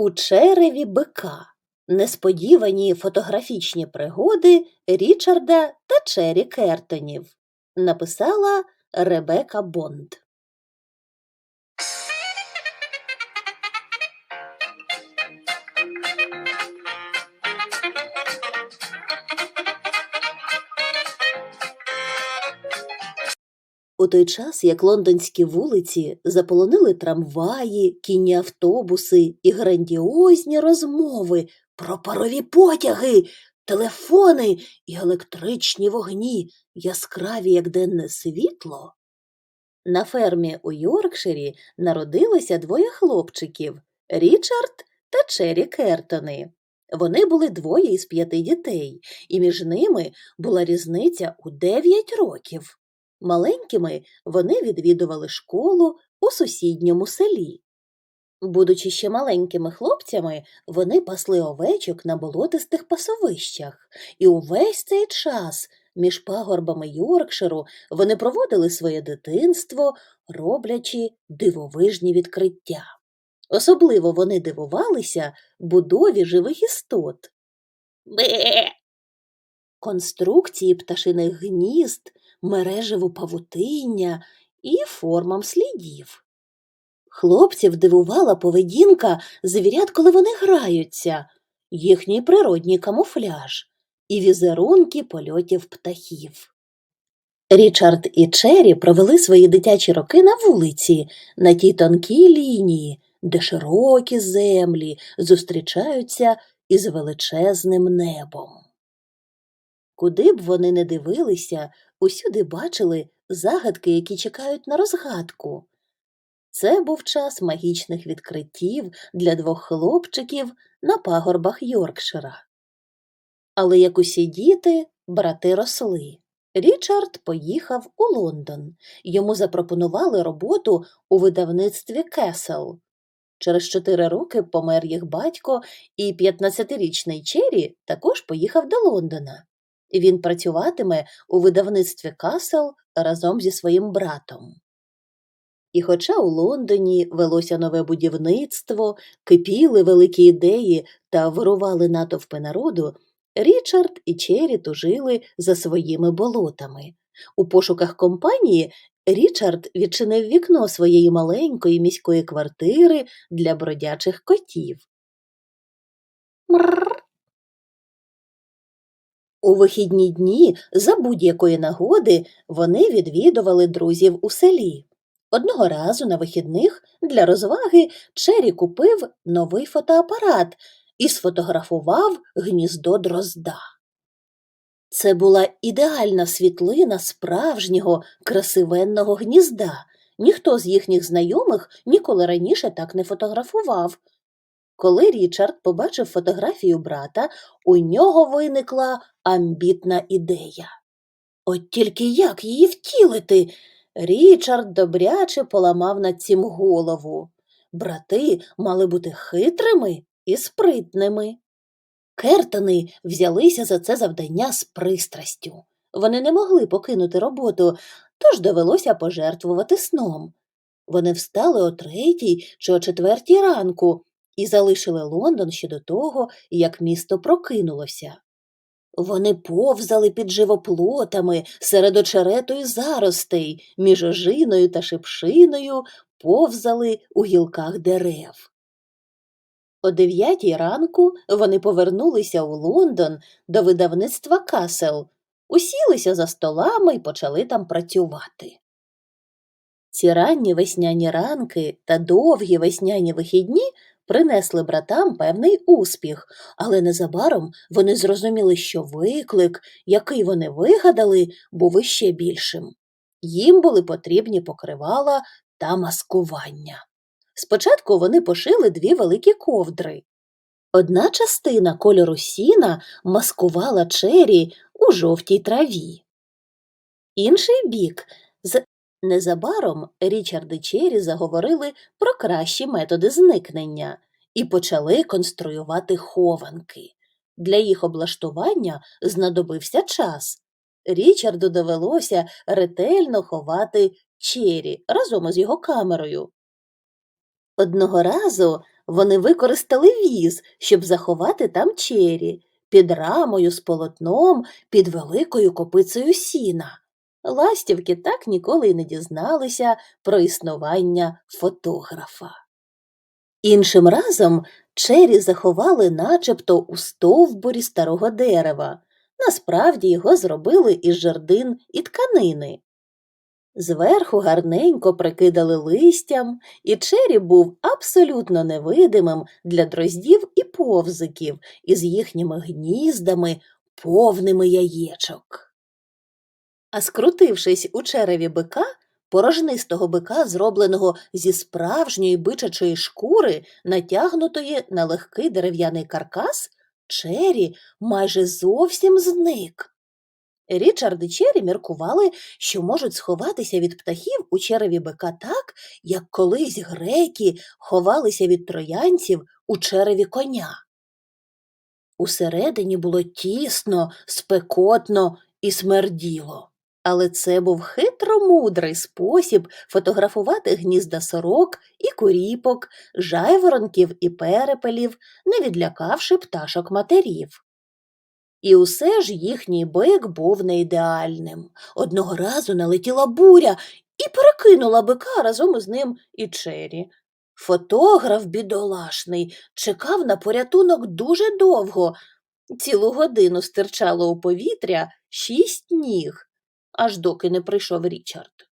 У череві бика. Несподівані фотографічні пригоди Річарда та Чері Кертонів. Написала Ребека Бонд. У той час, як лондонські вулиці заполонили трамваї, кінні автобуси і грандіозні розмови про парові потяги, телефони і електричні вогні, яскраві, як денне світло, на фермі у Йоркширі народилося двоє хлопчиків Річард та Чері Кертони. Вони були двоє із п'яти дітей, і між ними була різниця у дев'ять років. Маленькими вони відвідували школу у сусідньому селі. Будучи ще маленькими хлопцями, вони пасли овечок на болотистих пасовищах, і увесь цей час між пагорбами Йоркширу вони проводили своє дитинство, роблячи дивовижні відкриття. Особливо вони дивувалися будові живих істот. Бе! Конструкції пташиних гнізд, мережеву павутиння і формам слідів. Хлопців дивувала поведінка звірят, коли вони граються, їхній природній камуфляж і візерунки польотів птахів. Річард і Чері провели свої дитячі роки на вулиці, на тій тонкій лінії, де широкі землі зустрічаються із величезним небом. Куди б вони не дивилися, усюди бачили загадки, які чекають на розгадку. Це був час магічних відкриттів для двох хлопчиків на пагорбах Йоркшира. Але як усі діти, брати росли. Річард поїхав у Лондон. Йому запропонували роботу у видавництві Кесел. Через чотири роки помер їх батько, і 15-річний Чері також поїхав до Лондона. Він працюватиме у видавництві Касел разом зі своїм братом. І хоча у Лондоні велося нове будівництво, кипіли великі ідеї та вирували натовпи народу, Річард і Чері тужили за своїми болотами. У пошуках компанії Річард відчинив вікно своєї маленької міської квартири для бродячих котів. Мрррр. У вихідні дні за будь-якої нагоди вони відвідували друзів у селі. Одного разу на вихідних для розваги Чері купив новий фотоапарат і сфотографував гніздо дрозда. Це була ідеальна світлина справжнього красивенного гнізда. Ніхто з їхніх знайомих ніколи раніше так не фотографував. Коли Річард побачив фотографію брата, у нього виникла амбітна ідея. От тільки як її втілити? Річард добряче поламав над цим голову. Брати мали бути хитрими і спритними. Кертони взялися за це завдання з пристрастю. Вони не могли покинути роботу, тож довелося пожертвувати сном. Вони встали о третій чи о четвертій ранку і залишили Лондон ще до того, як місто прокинулося. Вони повзали під живоплотами серед очерету і заростей, між ожиною та шипшиною повзали у гілках дерев. О дев'ятій ранку вони повернулися у Лондон до видавництва Касел, усілися за столами і почали там працювати. Ці ранні весняні ранки та довгі весняні вихідні принесли братам певний успіх, але незабаром вони зрозуміли, що виклик, який вони вигадали, був іще більшим. Їм були потрібні покривала та маскування. Спочатку вони пошили дві великі ковдри. Одна частина кольору сіна маскувала чері у жовтій траві. Інший бік з незабаром Річард і Чері заговорили про кращі методи зникнення і почали конструювати хованки. Для їх облаштування знадобився час. Річарду довелося ретельно ховати Чері разом із його камерою. Одного разу вони використали віз, щоб заховати там чері, під рамою з полотном, під великою копицею сіна. Ластівки так ніколи й не дізналися про існування фотографа. Іншим разом чері заховали начебто у стовбурі старого дерева. Насправді його зробили із жердин і тканини. Зверху гарненько прикидали листям, і чері був абсолютно невидимим для дроздів і повзиків із їхніми гніздами, повними яєчок. А скрутившись у череві бика, порожнистого бика, зробленого зі справжньої бичачої шкури, натягнутої на легкий дерев'яний каркас, Чері майже зовсім зник. Річард і Чері міркували, що можуть сховатися від птахів у череві бика так, як колись греки ховалися від троянців у череві коня. Усередині було тісно, спекотно і смерділо. Але це був хитромудрий спосіб фотографувати гнізда сорок і куріпок, жайворонків і перепелів, не відлякавши пташок матерів. І усе ж їхній бик був не ідеальним. Одного разу налетіла буря і перекинула бика разом із ним і чері. Фотограф бідолашний чекав на порятунок дуже довго. Цілу годину стирчало у повітря шість ніг аж доки не прийшов Річард.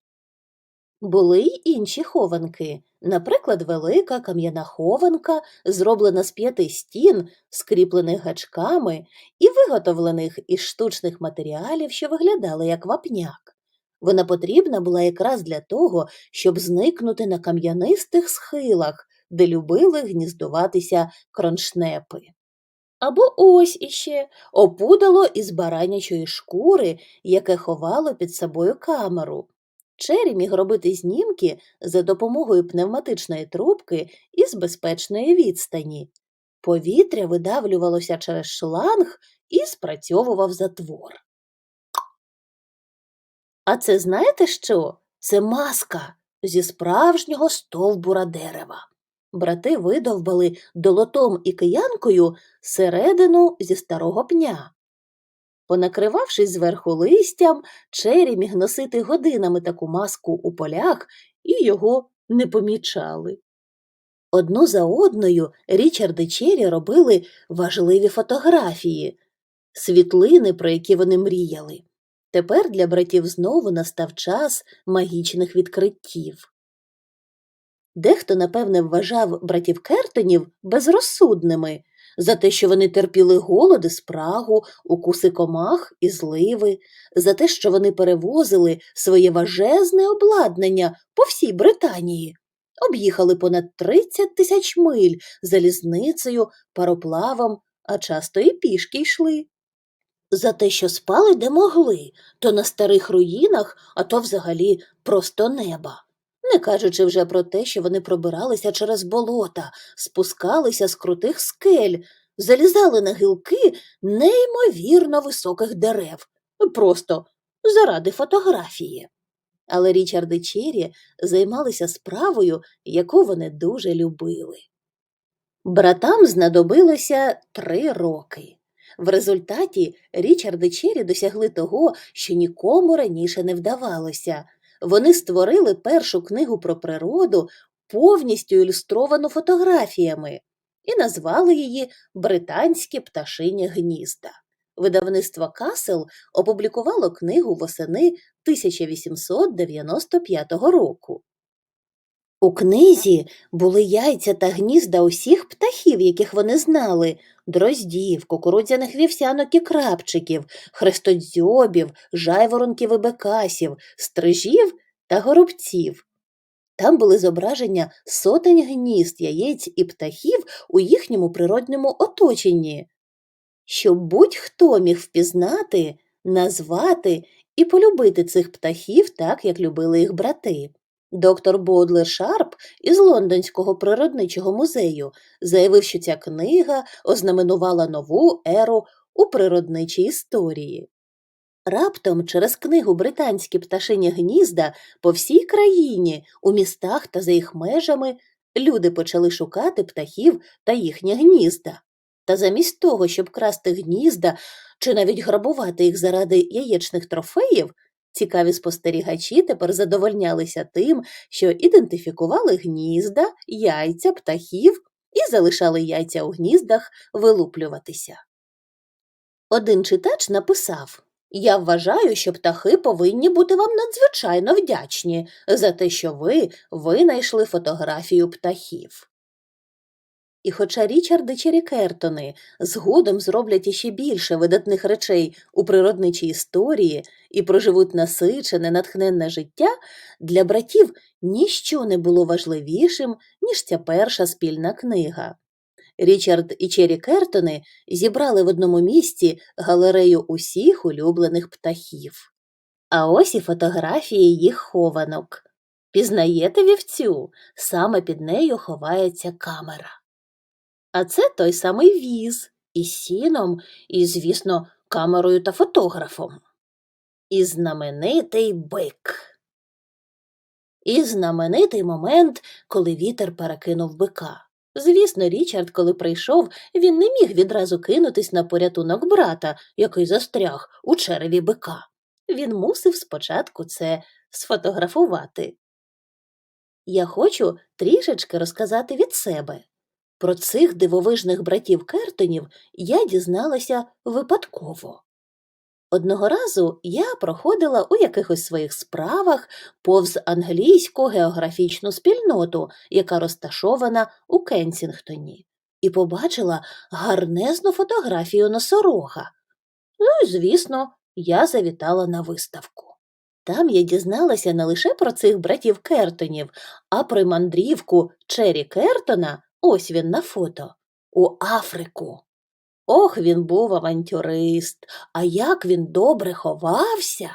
Були й інші хованки, наприклад, велика кам'яна хованка, зроблена з п'яти стін, скріплених гачками і виготовлених із штучних матеріалів, що виглядали як вапняк. Вона потрібна була якраз для того, щоб зникнути на кам'янистих схилах, де любили гніздуватися кроншнепи. Або ось іще опудало із баранячої шкури, яке ховало під собою камеру. Чері міг робити знімки за допомогою пневматичної трубки із безпечної відстані. Повітря видавлювалося через шланг і спрацьовував затвор. А це знаєте що? Це маска зі справжнього стовбура дерева брати видовбали долотом і киянкою середину зі старого пня. Понакривавшись зверху листям, Чері міг носити годинами таку маску у полях і його не помічали. Одну за одною Річард і Чері робили важливі фотографії, світлини, про які вони мріяли. Тепер для братів знову настав час магічних відкриттів. Дехто, напевне, вважав братів Кертонів безрозсудними за те, що вони терпіли голоди, спрагу, укуси комах і зливи, за те, що вони перевозили своє важезне обладнання по всій Британії, об'їхали понад 30 тисяч миль залізницею, пароплавом, а часто і пішки йшли. За те, що спали де могли, то на старих руїнах, а то взагалі просто неба не кажучи вже про те, що вони пробиралися через болота, спускалися з крутих скель, залізали на гілки неймовірно високих дерев, просто заради фотографії. Але Річард і Чері займалися справою, яку вони дуже любили. Братам знадобилося три роки. В результаті Річард і Чері досягли того, що нікому раніше не вдавалося вони створили першу книгу про природу, повністю ілюстровану фотографіями, і назвали її Британське пташині гнізда. Видавництво Касел опублікувало книгу восени 1895 року. У книзі були яйця та гнізда усіх птахів, яких вони знали дроздів, кукурудзяних вівсянок і крапчиків, хрестодзьобів, жайворонків і бекасів, стрижів та горобців. Там були зображення сотень гнізд, яєць і птахів у їхньому природньому оточенні, щоб будь-хто міг впізнати, назвати і полюбити цих птахів так, як любили їх брати. Доктор Бодлер Шарп із Лондонського природничого музею заявив, що ця книга ознаменувала нову еру у природничій історії. Раптом через книгу Британські пташині гнізда по всій країні, у містах та за їх межами люди почали шукати птахів та їхні гнізда. Та замість того, щоб красти гнізда чи навіть грабувати їх заради яєчних трофеїв, цікаві спостерігачі тепер задовольнялися тим, що ідентифікували гнізда, яйця, птахів і залишали яйця у гніздах вилуплюватися. Один читач написав Я вважаю, що птахи повинні бути вам надзвичайно вдячні за те, що ви винайшли фотографію птахів. І хоча Річард і Чері Кертони згодом зроблять іще більше видатних речей у природничій історії і проживуть насичене, натхненне життя, для братів ніщо не було важливішим, ніж ця перша спільна книга. Річард і Чері Кертони зібрали в одному місці галерею усіх улюблених птахів. А ось і фотографії їх хованок. Пізнаєте вівцю? Саме під нею ховається камера. А це той самий віз із сіном, і, звісно, камерою та фотографом. І знаменитий бик. І знаменитий момент, коли вітер перекинув бика. Звісно, Річард, коли прийшов, він не міг відразу кинутись на порятунок брата, який застряг у череві бика. Він мусив спочатку це сфотографувати. Я хочу трішечки розказати від себе. Про цих дивовижних братів Кертонів я дізналася випадково. Одного разу я проходила у якихось своїх справах повз англійську географічну спільноту, яка розташована у Кенсінгтоні, і побачила гарнезну фотографію носорога. Ну і, звісно, я завітала на виставку. Там я дізналася не лише про цих братів Кертонів, а про мандрівку Чері Кертона, ось він на фото, у Африку. Ох, він був авантюрист, а як він добре ховався.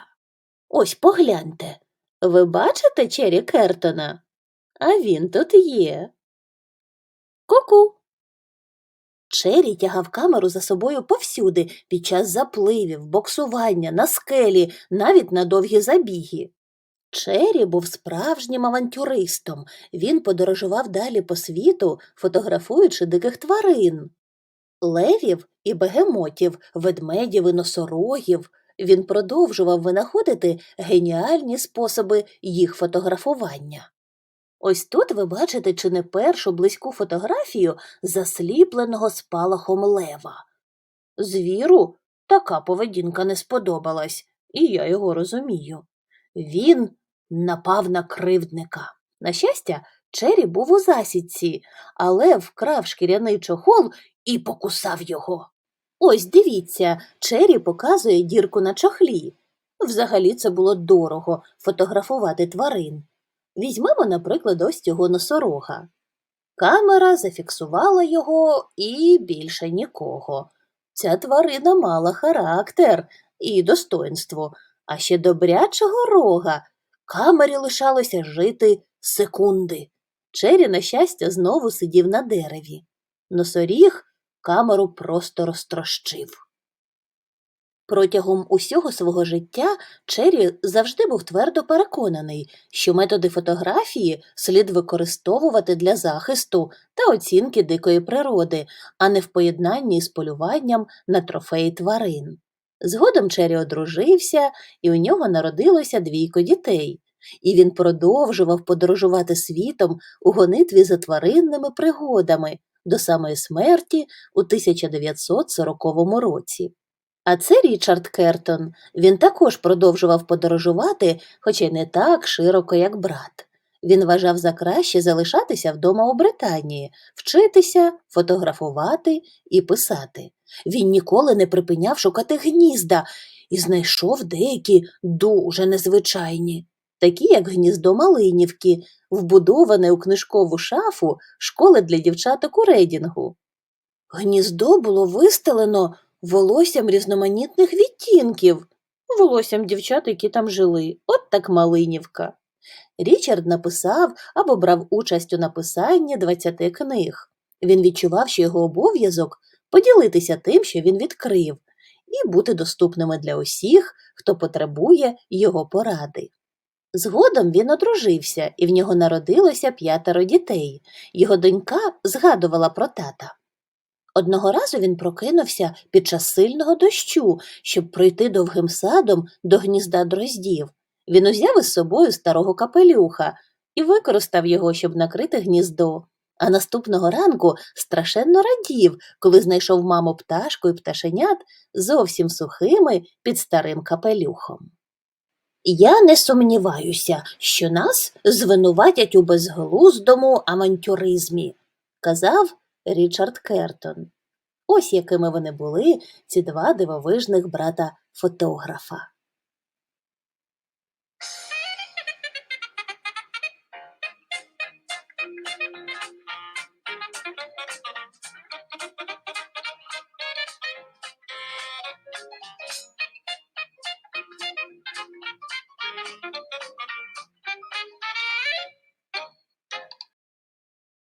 Ось погляньте. Ви бачите Чері Кертона? А він тут є. Ку-ку. Чері тягав камеру за собою повсюди під час запливів, боксування, на скелі, навіть на довгі забіги. Чері був справжнім авантюристом. Він подорожував далі по світу, фотографуючи диких тварин. Левів і бегемотів, ведмедів і носорогів. Він продовжував винаходити геніальні способи їх фотографування. Ось тут ви бачите чи не першу близьку фотографію засліпленого спалахом лева. Звіру така поведінка не сподобалась, і я його розумію. Він напав на кривдника. На щастя, Чері був у засідці, але вкрав шкіряний чохол і покусав його. Ось дивіться, Чері показує дірку на чохлі. Взагалі це було дорого фотографувати тварин. Візьмемо, наприклад, ось цього носорога. Камера зафіксувала його і більше нікого. Ця тварина мала характер і достоинство, а ще добрячого рога. Камері лишалося жити секунди. Чері, на щастя, знову сидів на дереві. Носоріг камеру просто розтрощив. Протягом усього свого життя Чері завжди був твердо переконаний, що методи фотографії слід використовувати для захисту та оцінки дикої природи, а не в поєднанні з полюванням на трофеї тварин. Згодом Чері одружився, і у нього народилося двійко дітей, і він продовжував подорожувати світом у гонитві за тваринними пригодами до самої смерті у 1940 році. А це Річард Кертон. Він також продовжував подорожувати, хоча й не так широко, як брат. Він вважав за краще залишатися вдома у Британії, вчитися, фотографувати і писати. Він ніколи не припиняв шукати гнізда і знайшов деякі дуже незвичайні, такі як гніздо Малинівки, вбудоване у книжкову шафу школи для дівчаток у Рейдінгу. Гніздо було вистелено волоссям різноманітних відтінків, волоссям дівчат, які там жили, от так Малинівка. Річард написав або брав участь у написанні 20 книг. Він відчував, що його обов'язок поділитися тим, що він відкрив, і бути доступними для усіх, хто потребує його поради. Згодом він одружився, і в нього народилося п'ятеро дітей. Його донька згадувала про тата. Одного разу він прокинувся під час сильного дощу, щоб пройти довгим садом до гнізда дроздів. Він узяв із собою старого капелюха і використав його, щоб накрити гніздо. А наступного ранку страшенно радів, коли знайшов маму пташку і пташенят зовсім сухими під старим капелюхом. Я не сумніваюся, що нас звинуватять у безглуздому авантюризмі, казав Річард Кертон. Ось якими вони були, ці два дивовижних брата фотографа.